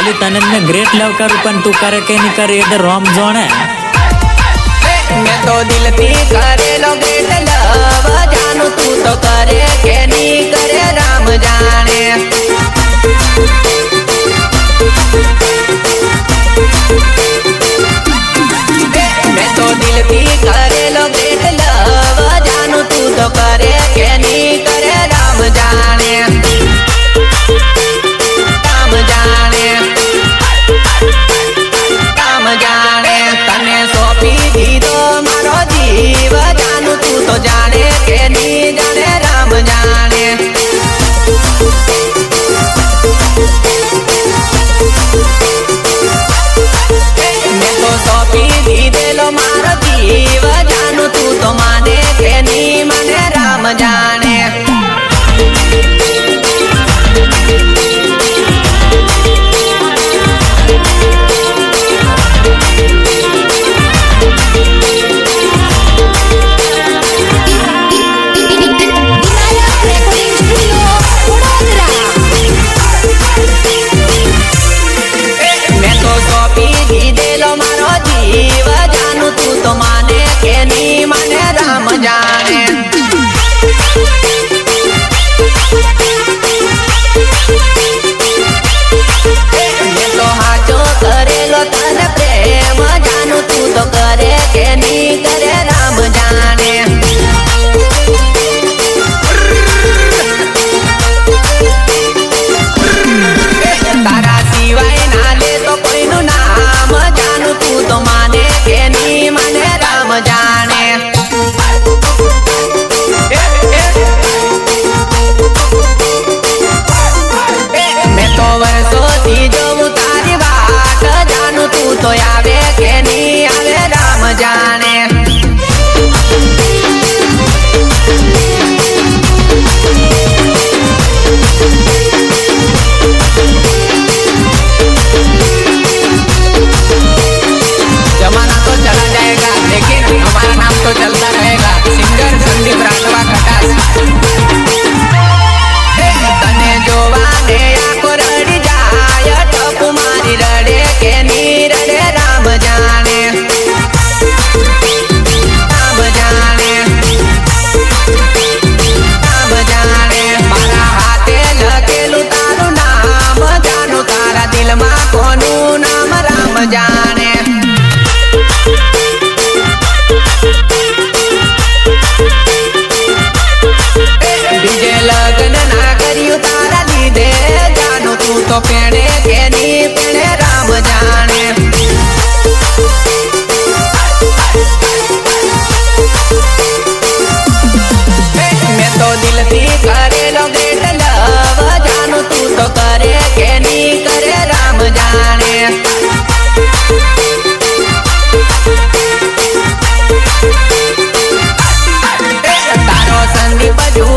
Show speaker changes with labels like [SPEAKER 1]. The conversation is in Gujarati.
[SPEAKER 1] ભલે તને મેં ગ્રેટ લવ કરું પણ તું કરે કે નહીં કરે એ રોમ જોણે.
[SPEAKER 2] મેં તો દિલથી કરેલો ગ્રેટ લવ જાનું તું તો કરે કે નહીં કરે, રામ જાણે. જીવતાનું તું તો જાણે કે ની જાણે રામ જાણે. મેં તો સોંપી દીધેલો મારો જીવ. એની મને રામ જાણે.